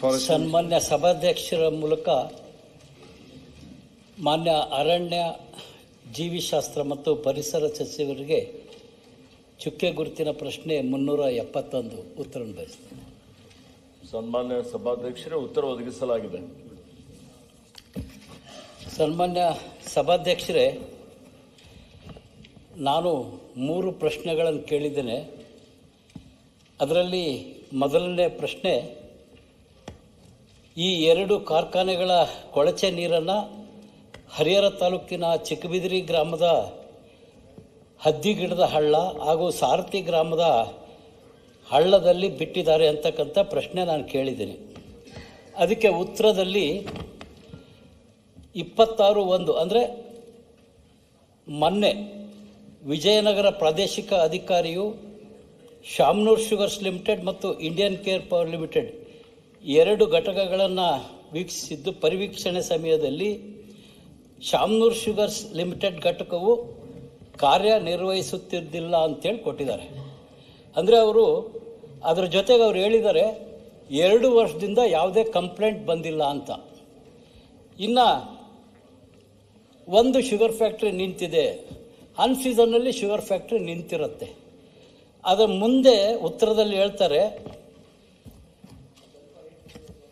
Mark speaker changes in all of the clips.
Speaker 1: ಸನ್ಮಾನ್ಯ ಸಭಾಧ್ಯಕ್ಷರ ಮೂಲಕ ಮಾನ್ಯ ಅರಣ್ಯ ಜೀವಿಶಾಸ್ತ್ರ ಮತ್ತು ಪರಿಸರ ಸಚಿವರಿಗೆ ಚುಕ್ಕೆ ಗುರುತಿನ ಪ್ರಶ್ನೆ ಮುನ್ನೂರ ಎಪ್ಪತ್ತೊಂದು ಉತ್ತರ ಬಯಸ್ತೇನೆ
Speaker 2: ಸನ್ಮಾನ್ಯ ಸಭಾಧ್ಯಕ್ಷರೇ ಉತ್ತರ ಒದಗಿಸಲಾಗಿದೆ.
Speaker 1: ಸನ್ಮಾನ್ಯ ಸಭಾಧ್ಯಕ್ಷರೇ ನಾನು ಮೂರು ಪ್ರಶ್ನೆಗಳನ್ನು ಕೇಳಿದ್ದೇನೆ. ಅದರಲ್ಲಿ ಮೊದಲನೇ ಪ್ರಶ್ನೆ ಈ ಎರಡು ಕಾರ್ಖಾನೆಗಳ ಕೊಳಚೆ ನೀರನ್ನು ಹರಿಹರ ತಾಲೂಕಿನ ಚಿಕ್ಕಬಿದಿರಿ ಗ್ರಾಮದ ಹದ್ದಿಗಿಡದ ಹಳ್ಳ ಹಾಗೂ ಸಾರಥಿ ಗ್ರಾಮದ ಹಳ್ಳದಲ್ಲಿ ಬಿಟ್ಟಿದ್ದಾರೆ ಅಂತಕ್ಕಂಥ ಪ್ರಶ್ನೆ ನಾನು ಕೇಳಿದ್ದೀನಿ. ಅದಕ್ಕೆ ಉತ್ತರದಲ್ಲಿ ಇಪ್ಪತ್ತಾರು ಒಂದು ಅಂದರೆ ಮೊನ್ನೆ ವಿಜಯನಗರ ಪ್ರಾದೇಶಿಕ ಅಧಿಕಾರಿಯು ಶಾಮ್ನೂರ್ ಶುಗರ್ಸ್ ಲಿಮಿಟೆಡ್ ಮತ್ತು ಇಂಡಿಯನ್ ಕೇರ್ ಪವರ್ ಲಿಮಿಟೆಡ್ ಎರಡು ಘಟಕಗಳನ್ನು ವೀಕ್ಷಿಸಿದ್ದು ಪರಿವೀಕ್ಷಣೆ ಸಮಯದಲ್ಲಿ ಶಾಮ್ನೂರ್ ಶುಗರ್ಸ್ ಲಿಮಿಟೆಡ್ ಘಟಕವು ಕಾರ್ಯನಿರ್ವಹಿಸುತ್ತಿದ್ದಿಲ್ಲ ಅಂತೇಳಿ ಕೊಟ್ಟಿದ್ದಾರೆ. ಅಂದರೆ ಅವರು ಅದರ ಜೊತೆಗೆ ಅವ್ರು ಹೇಳಿದ್ದಾರೆ, ಎರಡು ವರ್ಷದಿಂದ ಯಾವುದೇ ಕಂಪ್ಲೇಂಟ್ ಬಂದಿಲ್ಲ ಅಂತ. ಇನ್ನು ಒಂದು ಶುಗರ್ ಫ್ಯಾಕ್ಟ್ರಿ ನಿಂತಿದೆ ಅನ್ ಸೀಸನ್ನಲ್ಲಿ ಶುಗರ್ ಫ್ಯಾಕ್ಟ್ರಿ ನಿಂತಿರುತ್ತೆ. ಅದರ ಮುಂದೆ ಉತ್ತರದಲ್ಲಿ ಹೇಳ್ತಾರೆ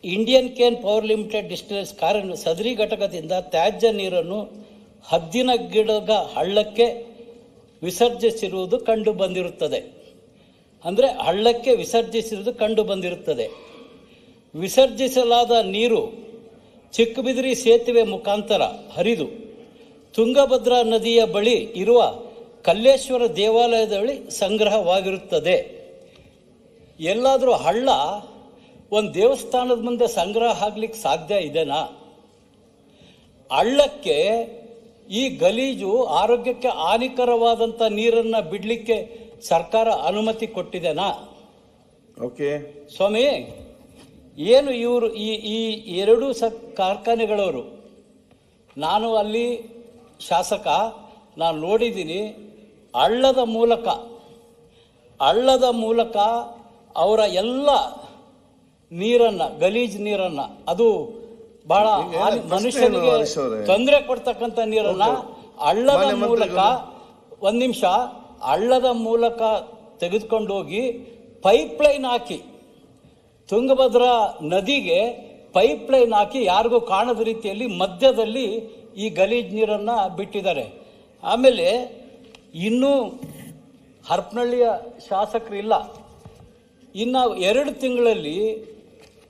Speaker 1: Indian cane power limited distillers ಕಾರ್ಯ ಸದರಿ ಘಟಕದಿಂದ ತ್ಯಾಜ್ಯ ನೀರನ್ನು ಹದ್ದಿನ ಗಿಡಗ ಹಳ್ಳಕ್ಕೆ ವಿಸರ್ಜಿಸಿರುವುದು ಕಂಡು ಬಂದಿರುತ್ತದೆ. ಅಂದರೆ ಹಳ್ಳಕ್ಕೆ ವಿಸರ್ಜಿಸಿರುವುದು ಕಂಡು ಬಂದಿರುತ್ತದೆ. ವಿಸರ್ಜಿಸಲಾದ ನೀರು ಚಿಕ್ಕಬಿದಿರಿ ಸೇತುವೆ ಮುಖಾಂತರ ಹರಿದು ತುಂಗಭದ್ರಾ ನದಿಯ ಬಳಿ ಇರುವ ಕಲ್ಲೇಶ್ವರ ದೇವಾಲಯದ ಬಳಿ ಸಂಗ್ರಹವಾಗಿರುತ್ತದೆ. ಎಲ್ಲಾದರೂ ಹಳ್ಳ ಒಂದು ದೇವಸ್ಥಾನದ ಮುಂದೆ ಸಂಗ್ರಹ ಆಗ್ಲಿಕ್ಕೆ ಸಾಧ್ಯ ಇದೆನಾ? ಹಳ್ಳಕ್ಕೆ ಈ ಗಲೀಜು ಆರೋಗ್ಯಕ್ಕೆ ಹಾನಿಕರವಾದಂಥ ನೀರನ್ನು ಬಿಡಲಿಕ್ಕೆ ಸರ್ಕಾರ ಅನುಮತಿ ಕೊಟ್ಟಿದೆನಾ?
Speaker 3: ಓಕೆ.
Speaker 1: ಸ್ವಾಮಿ ಏನು ಇವರು ಈ ಈ ಎರಡೂ ಸ ಕಾರ್ಖಾನೆಗಳವರು? ನಾನು ಅಲ್ಲಿ ಶಾಸಕ ನಾನು ನೋಡಿದ್ದೀನಿ ಹಳ್ಳದ ಮೂಲಕ ಹಳ್ಳದ ಮೂಲಕ ಅವರ ಎಲ್ಲ ನೀರನ್ನು ಗಲೀಜ್ ನೀರನ್ನ ಅದು ಬಹಳ ಮನುಷ್ಯನಿಗೆ? ತೊಂದರೆ ಕೊಡ್ತಕ್ಕಂಥ ನೀರನ್ನ ಹಳ್ಳದ ಮೂಲಕ
Speaker 3: ಒಂದು
Speaker 1: ಒಂದ್ ನಿಮಿಷ ಹಳ್ಳದ ಮೂಲಕ ತೆಗೆದುಕೊಂಡು ಹೋಗಿ ಪೈಪ್ ಲೈನ್ ಹಾಕಿ. ತುಂಗಭದ್ರಾ ನದಿಗೆ ಪೈಪ್ ಲೈನ್ ಹಾಕಿ ಯಾರಿಗೂ ಕಾಣದ ರೀತಿಯಲ್ಲಿ ಮಧ್ಯದಲ್ಲಿ ಈ ಗಲೀಜ್ ನೀರನ್ನು ಬಿಟ್ಟಿದ್ದಾರೆ. ಆಮೇಲೆ ಇನ್ನೂ ಹರಪನಹಳ್ಳಿಯ ಶಾಸಕರಿಲ್ಲ. ಇನ್ನು ಎರಡು ತಿಂಗಳಲ್ಲಿ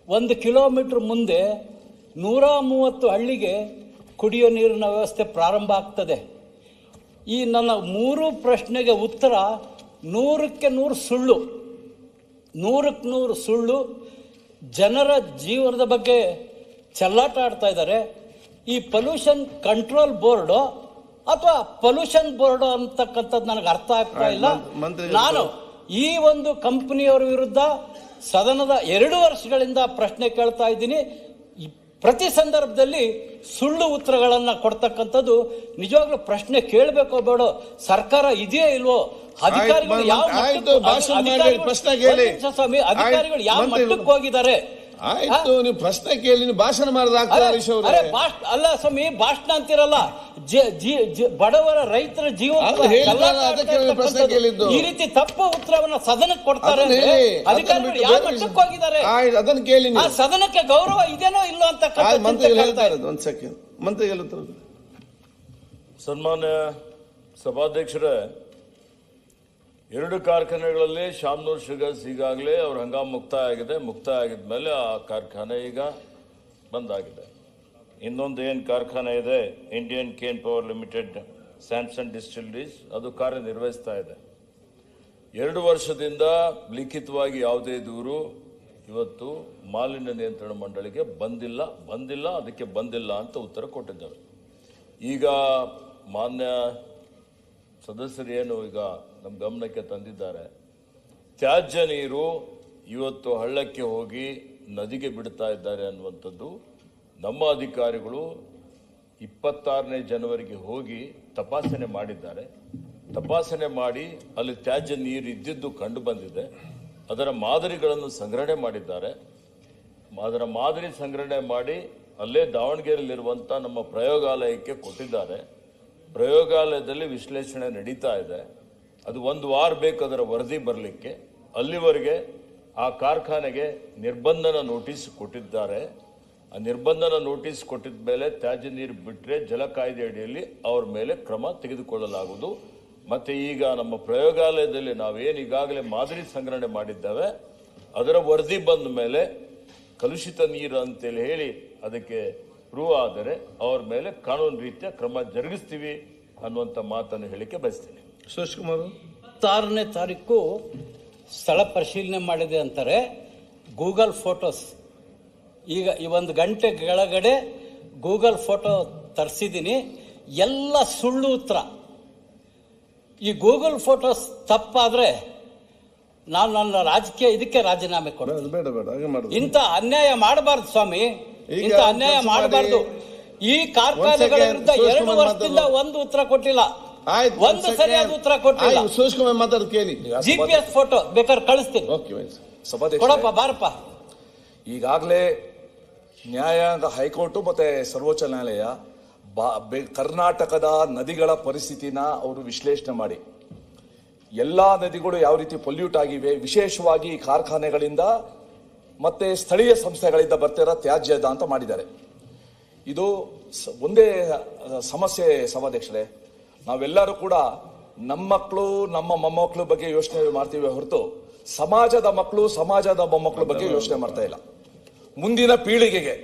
Speaker 1: ಒಂದು ಕಿಲೋಮೀಟ್ರ್ ಮುಂದೆ ನೂರ ಮೂವತ್ತು ಹಳ್ಳಿಗೆ ಕುಡಿಯೋ ನೀರಿನ ವ್ಯವಸ್ಥೆ ಪ್ರಾರಂಭ ಆಗ್ತದೆ. ಈ ನನ್ನ ಮೂರು ಪ್ರಶ್ನೆಗೆ ಉತ್ತರ ನೂರಕ್ಕೆ ನೂರು ಸುಳ್ಳು. ನೂರಕ್ಕೆ ನೂರು ಸುಳ್ಳು ಜನರ ಜೀವನದ ಬಗ್ಗೆ ಚೆಲ್ಲಾಟ ಆಡ್ತಾ ಇದ್ದಾರೆ. ಈ ಪೊಲ್ಯೂಷನ್ ಕಂಟ್ರೋಲ್ ಬೋರ್ಡು ಅಥವಾ ಪೊಲ್ಯೂಷನ್ ಬೋರ್ಡ್ ಅಂತಕ್ಕಂಥದ್ದು ನನಗೆ ಅರ್ಥ ಆಗ್ತಾ ಇಲ್ಲ. ನಾನು ಈ ಒಂದು ಕಂಪನಿಯವರ ವಿರುದ್ಧ ಸದನದ ಎರಡು ವರ್ಷಗಳಿಂದ ಪ್ರಶ್ನೆ ಕೇಳ್ತಾ ಇದ್ದೀನಿ. ಪ್ರತಿ ಸಂದರ್ಭದಲ್ಲಿ ಸುಳ್ಳು ಉತ್ತರಗಳನ್ನು ಕೊಡ್ತಕ್ಕಂಥದ್ದು ನಿಜವಾಗ್ಲೂ ಪ್ರಶ್ನೆ ಕೇಳಬೇಕೋ ಬೇಡೋ ಸರ್ಕಾರ ಇದೆಯೇ ಇಲ್ವೋ? ಅಧಿಕಾರಿಗಳು ಯಾವ ಸ್ವಾಮಿ ಅಧಿಕಾರಿಗಳು ಯಾವ ಮಟ್ಟಕ್ಕೆ ಹೋಗಿದ್ದಾರೆ?
Speaker 3: ಆಯ್ತು ನೀವು ಪ್ರಶ್ನೆ ಕೇಳಿ ನೀವು ಭಾಷಣ ಮಾಡಿದ್ರೆ
Speaker 1: ಅರೆ ಭಾಷ್- ಅಲ್ಲ ಸ್ವಾಮಿ ಭಾಷಣ ಅಂತಿರಲ್ಲ ಜಿ- ಜಿ- ಜಿ- ಬಡವರ ರೈತರ ಜೀವನ
Speaker 3: ಅದು ಹೇಳಿದ್ರಲ್ಲ, ಅದಕ್ಕೆ ನಾನು ಪ್ರಶ್ನೆ ಕೇಳಿದ್ದು.
Speaker 1: ಈ ರೀತಿ ತಪ್ಪು ಉತ್ತರವನ್ನ ಸದನಕ್ಕೆ ಕೊಡ್ತಾರೆ
Speaker 3: ಅದನ್ನ
Speaker 1: ಅಂದ್ರೆ
Speaker 3: ಹೇಳಿ ಅದನ್ನ
Speaker 1: ಅಧಿಕಾರಿಗಳು ಯಾವ ಮಟ್ಟಕ್ಕೆ ಹೋಗಿದ್ದಾರೆ?
Speaker 3: ಆಯ್ತು ಅದನ್ನ ಕೇಳಿ
Speaker 1: ಆ
Speaker 3: ನೀವು
Speaker 1: ಸದನಕ್ಕೆ ಗೌರವ ಇದೇನೋ ಇಲ್ಲೋ ಅಂತ
Speaker 3: ಆಯ್ತು ಮಂತ್ರಿಗಳು ಹೇಳ್ತಾ ಇರೋದು ಒಂದ್ ಸೆಕೆಂಡ್ ಮಂತ್ರಿಗಳು.
Speaker 2: ಸನ್ಮಾನ್ಯ ಸಭಾಧ್ಯಕ್ಷರೇ ಎರಡು ಕಾರ್ಖಾನೆಗಳಲ್ಲಿ ಶಾಮ್ನೂರ್ ಶುಗರ್ಸ್ ಈಗಾಗಲೇ ಅವ್ರ ಹಂಗಾಮ ಮುಕ್ತಾಯ ಆಗಿದೆ ಮುಕ್ತಾಯ ಆಗಿದ ಮೇಲೆ ಆ ಕಾರ್ಖಾನೆ ಈಗ ಬಂದಾಗಿದೆ. ಇನ್ನೊಂದು ಏನು ಕಾರ್ಖಾನೆ ಇದೆ? Indian cane power limited Samson distilleries ಅದು ಕಾರ್ಯನಿರ್ವಹಿಸ್ತಾ ಇದೆ. ಎರಡು ವರ್ಷದಿಂದ ಲಿಖಿತವಾಗಿ ಯಾವುದೇ ದೂರು ಇವತ್ತು ಮಾಲಿನ್ಯ ನಿಯಂತ್ರಣ ಮಂಡಳಿಗೆ ಬಂದಿಲ್ಲ. ಬಂದಿಲ್ಲ, ಅದಕ್ಕೆ ಬಂದಿಲ್ಲ ಅಂತ ಉತ್ತರ ಕೊಟ್ಟಿದ್ದಾರೆ. ಈಗ ಮಾನ್ಯ ಸದಸ್ಯರು ಏನು ಈಗ ನಮ್ಮ ಗಮನಕ್ಕೆ ತಂದಿದ್ದಾರೆ, ತ್ಯಾಜ್ಯ ನೀರು ಇವತ್ತು ಹಳ್ಳಕ್ಕೆ ಹೋಗಿ ನದಿಗೆ ಬಿಡ್ತಾ ಇದ್ದಾರೆ ಅನ್ನುವಂಥದ್ದು ನಮ್ಮ ಅಧಿಕಾರಿಗಳು ಇಪ್ಪತ್ತಾರನೇ ಜನವರಿಗೆ ಹೋಗಿ ತಪಾಸಣೆ ಮಾಡಿದ್ದಾರೆ. ತಪಾಸಣೆ ಮಾಡಿ ಅಲ್ಲಿ ತ್ಯಾಜ್ಯ ನೀರು ಇದ್ದಿದ್ದು ಕಂಡು ಬಂದಿದೆ. ಅದರ ಮಾದರಿಗಳನ್ನು ಸಂಗ್ರಹಣೆ ಮಾಡಿದ್ದಾರೆ. ಅದರ ಮಾದರಿ ಸಂಗ್ರಹಣೆ ಮಾಡಿ ಅಲ್ಲೇ ದಾವಣಗೆರೆಯಲ್ಲಿರುವಂಥ ನಮ್ಮ ಪ್ರಯೋಗಾಲಯಕ್ಕೆ ಕೊಟ್ಟಿದ್ದಾರೆ. ಪ್ರಯೋಗಾಲಯದಲ್ಲಿ ವಿಶ್ಲೇಷಣೆ ನಡೀತಾ ಇದೆ. ಅದು ಒಂದು ವಾರ ಬೇಕು ಅದರ ವರದಿ ಬರಲಿಕ್ಕೆ ಅಲ್ಲಿವರೆಗೆ ಆ ಕಾರ್ಖಾನೆಗೆ ನಿರ್ಬಂಧನ ನೋಟಿಸ್ ಕೊಟ್ಟಿದ್ದಾರೆ. ಆ ನಿರ್ಬಂಧನ ನೋಟಿಸ್ ಕೊಟ್ಟಿದ ಮೇಲೆ ತ್ಯಾಜ್ಯ ನೀರು ಬಿಟ್ಟರೆ ಜಲ ಕಾಯ್ದೆ ಅಡಿಯಲ್ಲಿ ಅವ್ರ ಮೇಲೆ ಕ್ರಮ ತೆಗೆದುಕೊಳ್ಳಲಾಗುವುದು. ಮತ್ತು ಈಗ ನಮ್ಮ ಪ್ರಯೋಗಾಲಯದಲ್ಲಿ ನಾವೇನು ಈಗಾಗಲೇ ಮಾದರಿ ಸಂಗ್ರಹಣೆ ಮಾಡಿದ್ದೇವೆ. ಅದರ ವರದಿ ಬಂದ ಮೇಲೆ ಕಲುಷಿತ ನೀರು ಅಂತೇಳಿ ಹೇಳಿ ಅದಕ್ಕೆ ಪ್ರೂವ್ ಆದರೆ ಅವ್ರ ಮೇಲೆ ಕಾನೂನು ರೀತಿಯ ಕ್ರಮ ಜರುಗಿಸ್ತೀವಿ ಅನ್ನುವಂಥ ಮಾತನ್ನು ಹೇಳಿಕೆ ಬಯಸ್ತೀನಿ.
Speaker 3: ಸುರೇಶ್ ಕುಮಾರ್
Speaker 1: ಹತ್ತಾರನೇ ತಾರೀಕು ಸ್ಥಳ ಪರಿಶೀಲನೆ ಮಾಡಿದೆ ಅಂತಾರೆ. Google photos. ಈಗ ಈ ಒಂದು ಗಂಟೆ ಕೆಳಗಡೆ ಗೂಗಲ್ ಫೋಟೋ ತರಿಸಿದ್ದೀನಿ. ಎಲ್ಲ ಸುಳ್ಳು ಉತ್ತರ. ಈ ಗೂಗಲ್ ಫೋಟೋಸ್ ತಪ್ಪಾದರೆ ನಾನು ನನ್ನ ರಾಜಕೀಯ ಇದಕ್ಕೆ ರಾಜೀನಾಮೆ ಕೊಡ್ತೀನಿ.
Speaker 3: ಬೇಡ ಬೇಡ
Speaker 1: ಇಂಥ ಅನ್ಯಾಯ ಮಾಡಬಾರ್ದು ಸ್ವಾಮಿ. ಇಂಥ ಅನ್ಯಾಯ ಮಾಡಬಾರ್ದು. ಈ ಕಾರ್ಖಾನೆಗಳ ವಿರುದ್ಧ ಎರಡು ವರ್ಷದಿಂದ ಒಂದು ಉತ್ತರ ಕೊಟ್ಟಿಲ್ಲ.
Speaker 3: ಆಯ್ತು
Speaker 1: ಒಂದು ಸರಿಯಾದ ಉತ್ತರ ಕೊಟ್ಟಿಲ್ಲ.
Speaker 3: ಸೂಕ್ಷ್ಮ ಮಾತಾಡೋದು ಕೇಳಿ.
Speaker 1: ಜಿ ಪಿ ಎಸ್ ಫೋಟೋ ಬೇಕಾದ್ರೆ ಕಳಿಸ್ತೀನಿ. ಕೊಡಪ್ಪ ಬಾರಪ್ಪ.
Speaker 4: ಈಗಾಗಲೇ ನ್ಯಾಯಾಂಗ ಹೈಕೋರ್ಟು ಮತ್ತೆ ಸರ್ವೋಚ್ಚ ನ್ಯಾಯಾಲಯ ಬಾ ಬೆ- ಕರ್ನಾಟಕದ ನದಿಗಳ ಪರಿಸ್ಥಿತಿನ ಅವರು ವಿಶ್ಲೇಷಣೆ ಮಾಡಿ. ಎಲ್ಲಾ ನದಿಗಳು ಯಾವ ರೀತಿ ಪೊಲ್ಯೂಟ್ ಆಗಿವೆ ವಿಶೇಷವಾಗಿ ಕಾರ್ಖಾನೆಗಳಿಂದ ಮತ್ತೆ ಸ್ಥಳೀಯ ಸಂಸ್ಥೆಗಳಿಂದ ಬರ್ತಿರೋ ತ್ಯಾಜ್ಯದ ಅಂತ ಮಾಡಿದ್ದಾರೆ. ಇದು ಒಂದೇ ಸಮಸ್ಯೆ ಸಭಾಧ್ಯಕ್ಷರೇ. ನಾವೆಲ್ಲರೂ ಕೂಡ ನಮ್ಮ ಮಕ್ಕಳು ನಮ್ಮ ಮೊಮ್ಮಕ್ಕಳು ಬಗ್ಗೆ ಯೋಚನೆ ಮಾಡ್ತೀವಿ ಹೊರತು ಸಮಾಜದ ಮಕ್ಕಳು ಸಮಾಜದ ಮೊಮ್ಮಕ್ಕಳ ಬಗ್ಗೆ ಯೋಚನೆ ಮಾಡ್ತಾ ಇಲ್ಲ. ಮುಂದಿನ ಪೀಳಿಗೆಗೆ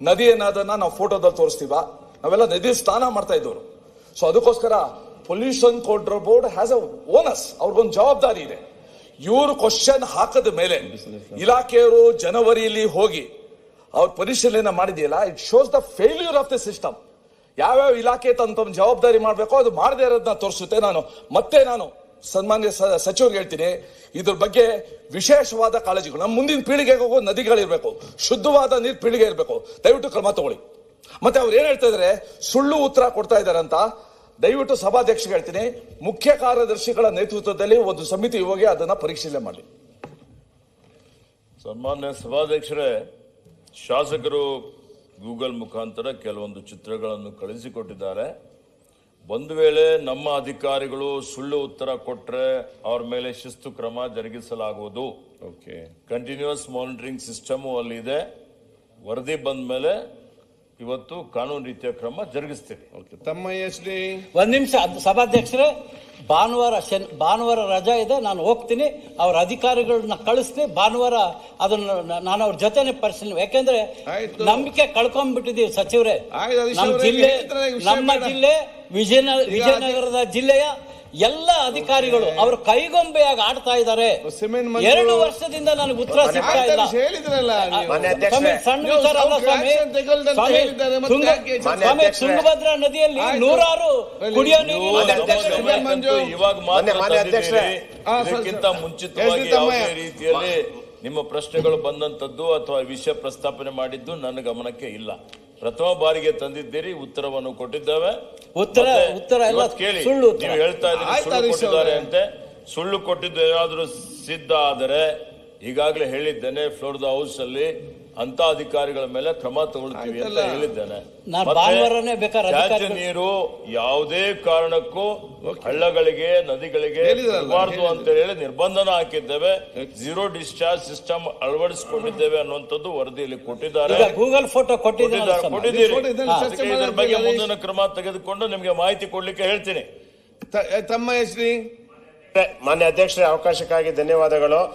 Speaker 4: ನದಿ ಏನಾದನ್ನ ನಾವು ಫೋಟೋದಲ್ಲಿ ತೋರಿಸ್ತೀವ? ನಾವೆಲ್ಲ ನದಿ ಸ್ನಾನ ಮಾಡ್ತಾ ಇದ್ದವರು. ಸೊ ಅದಕ್ಕೋಸ್ಕರ pollution control board has a onus ಅವ್ರಿಗೊಂದು ಜವಾಬ್ದಾರಿ ಇದೆ. ಇವರು ಕ್ವಶನ್ ಹಾಕದ ಮೇಲೆ ಇಲಾಖೆಯವರು ಜನವರಿಯಲ್ಲಿ ಹೋಗಿ ಅವ್ರ ಪರಿಶೀಲನೆ ಮಾಡಿದೆಯಲ್ಲ it shows the failure of the system ಯಾವ್ಯಾವ ಇಲಾಖೆ ತಮ್ಮ ತಮ್ಮ ಜವಾಬ್ದಾರಿ ಮಾಡಬೇಕೋ ಅದು ಮಾಡದೇ ಇರೋದನ್ನ ತೋರಿಸುತ್ತೆ ನಾನು. ಮತ್ತೆ ನಾನು ಸನ್ಮಾನ್ಯ ಸ- ಸಚಿವರಿಗೆ ಹೇಳ್ತೀನಿ, ಇದ್ರ ಬಗ್ಗೆ ವಿಶೇಷವಾದ ಕಾಳಜಿಗಳು. ನಮ್ಮ ಮುಂದಿನ ಪೀಳಿಗೆಗೆ ಹೋಗೋ ನದಿಗಳಿರಬೇಕು, ಶುದ್ಧವಾದ ನೀರು ಪೀಳಿಗೆ ಇರಬೇಕು. ದಯವಿಟ್ಟು ಕ್ರಮ ತಗೊಳ್ಳಿ. ಮತ್ತೆ ಅವ್ರು ಏನ್ ಹೇಳ್ತಾ ಇದಾರೆ? ಸುಳ್ಳು ಉತ್ತರ ಕೊಡ್ತಾ ಇದಾರೆ ಅಂತ ದಯವಿಟ್ಟು ಸಭಾಧ್ಯಕ್ಷ ಹೇಳ್ತೀನಿ ಮುಖ್ಯ ಕಾರ್ಯದರ್ಶಿಗಳ ನೇತೃತ್ವದಲ್ಲಿ ಒಂದು ಸಮಿತಿ ಹೋಗಿ ಅದನ್ನ ಪರಿಶೀಲನೆ ಮಾಡಿ.
Speaker 2: ಸನ್ಮಾನ್ಯ ಸಭಾಧ್ಯಕ್ಷರೇ ಶಾಸಕರು ಗೂಗಲ್ ಮುಖಾಂತರ ಕೆಲವೊಂದು ಚಿತ್ರಗಳನ್ನು ಕಳಿಸಿಕೊಟ್ಟಿದ್ದಾರೆ. ಒಂದು ವೇಳೆ ನಮ್ಮ ಅಧಿಕಾರಿಗಳು ಸುಳ್ಳು ಉತ್ತರ ಕೊಟ್ಟರೆ ಅವ್ರ ಮೇಲೆ ಶಿಸ್ತು ಕ್ರಮ ಜರುಗಿಸಲಾಗುವುದು.
Speaker 3: ಓಕೆ
Speaker 2: ಕಂಟಿನ್ಯೂಸ್ ಮಾನಿಟರಿಂಗ್ ಸಿಸ್ಟಮು ಅಲ್ಲಿದೆ ವರದಿ ಬಂದ ಮೇಲೆ ಇವತ್ತು ಕಾನೂನು ರೀತಿಯ ಕ್ರಮ ಜರುಗಿಸ್ತೀವಿ
Speaker 3: ತಮ್ಮ ಎಸ್ ಡಿ?
Speaker 1: ಒಂದ್ ನಿಮಿಷ ಸಭಾಧ್ಯಕ್ಷರೇ ಭಾನುವಾರ ಶನ್ ಭಾನುವಾರ ರಜಾ ಇದೆ ನಾನು ಹೋಗ್ತೀನಿ ಅವ್ರ ಅಧಿಕಾರಿಗಳನ್ನ ಕಳಿಸ್ತೀನಿ ಭಾನುವಾರ ಅದನ್ನ ನಾನು ಅವ್ರ ಜೊತೆನೆ ಪರಿಶೀಲನೆ ಯಾಕೆಂದ್ರೆ
Speaker 3: ಆಯ್ತು.
Speaker 1: ನಂಬಿಕೆ ಕಳ್ಕೊಂಡ್ಬಿಟ್ಟಿದೀವಿ ಸಚಿವರೇ.
Speaker 3: ಆಯ್ತು,
Speaker 1: ನಮ್ಮ ಜಿಲ್ಲೆ ನಮ್ಮ ಜಿಲ್ಲೆ ವಿಜಯನ ವಿಜಯನಗರದ ಜಿಲ್ಲೆಯ ಎಲ್ಲ ಅಧಿಕಾರಿಗಳು ಅವರು ಕೈಗೊಂಬೆಯಾಗಿ ಆಡ್ತಾ ಇದ್ದಾರೆ.
Speaker 3: ಸಿಮೆಂಟ್ ಮಂಜು-
Speaker 1: ಎರಡು ವರ್ಷದಿಂದ ನನಗೆ ಉತ್ತರ ಸಿಗ್ತಾ ಇಲ್ಲ. ಸಣ್ಣ ವಿಚಾರ ಅಲ್ಲ ಸ್ವಾಮಿ. ಸ್ವಾಮಿ. ತುಂಗಭದ್ರಾ ನದಿಯಲ್ಲಿ. ನೂರಾರು ಕುಡಿಯೋ
Speaker 2: ನೀವು
Speaker 5: ಮಾನ್ಯ ಅಧ್ಯಕ್ಷರೇ,
Speaker 2: ಗಮನಕ್ಕಂತೂ ಇವಾಗ ಇದಕ್ಕಿಂತ ಮುಂಚಿತವಾಗಿ ಯಾವುದೇ ರೀತಿಯಲ್ಲಿ ನಿಮ್ಮ ಪ್ರಶ್ನೆಗಳು ಬಂದಂತದ್ದು ಅಥವಾ ವಿಷಯ ಪ್ರಸ್ತಾಪನೆ ಮಾಡಿದ್ದು ನನ್ನ ಗಮನಕ್ಕೆ ಇಲ್ಲ. ಪ್ರಥಮ ಬಾರಿಗೆ ತಂದಿದ್ದೀರಿ ಉತ್ತರವನ್ನು ಕೊಟ್ಟಿದ್ದೇವೆ.
Speaker 1: ಉತ್ತರ ಉತ್ತರ ಎಲ್ಲ
Speaker 2: ಕೇಳಿ
Speaker 1: ಸುಳ್ಳು ಉತ್ತರ.
Speaker 2: ನೀವು ಹೇಳ್ತಾ ಇದ್ದೀರಿ
Speaker 3: ಆಯ್ತು,
Speaker 2: ಸುಳ್ಳು
Speaker 3: ಹರೀಶ್
Speaker 2: ಕೊಟ್ಟಿದ್ದಾರೆ
Speaker 3: ಅವರೇ.
Speaker 2: ಅಂತೆ. ಸುಳ್ಳು ಕೊಟ್ಟಿದ್ದು ಏನಾದರೂ ಸಿದ್ಧ ಆದರೆ ಈಗಾಗಲೇ ಹೇಳಿದ್ದೇನೆ ಫ್ಲೋರ್ ದ ಹೌಸ್ ಅಲ್ಲಿ ಅಂತ ಅಧಿಕಾರಿಗಳ ಮೇಲೆ ಕ್ರಮ ತಗೊಳ್ತೀವಿ ಅಂತ ಹೇಳಿದ್ದೇನೆ. ತ್ಯಾಜ್ಯ ನೀರು ಯಾವುದೇ ಕಾರಣಕ್ಕೂ ಹಳ್ಳಗಳಿಗೆ ನದಿಗಳಿಗೆ
Speaker 3: ಬಾರದು
Speaker 2: ಅಂತ ಹೇಳಿ ನಿರ್ಬಂಧನ ಹಾಕಿದ್ದೇವೆ. ಜೀರೋ ಡಿಸ್ಚಾರ್ಜ್ ಸಿಸ್ಟಮ್ ಅಳವಡಿಸಿಕೊಂಡಿದ್ದೇವೆ ಅನ್ನುವಂಥದ್ದು ವರದಿಯಲ್ಲಿ ಕೊಟ್ಟಿದ್ದಾರೆ.
Speaker 1: ಈಗ ಗೂಗಲ್ ಫೋಟೋ ಕೊಟ್ಟಿದ್ದಾರೆ
Speaker 2: ಇದ್ರ ಬಗ್ಗೆ ಮುಂದಿನ ಕ್ರಮ ತೆಗೆದುಕೊಂಡು ನಿಮಗೆ ಮಾಹಿತಿ ಕೊಡ್ಲಿಕ್ಕೆ ಹೇಳ್ತೀನಿ.
Speaker 3: ತಮ್ಮ ಹೆಸರಿ?
Speaker 5: ಮಾನ್ಯ ಅಧ್ಯಕ್ಷರೇ ಅವಕಾಶಕ್ಕಾಗಿ ಧನ್ಯವಾದಗಳು.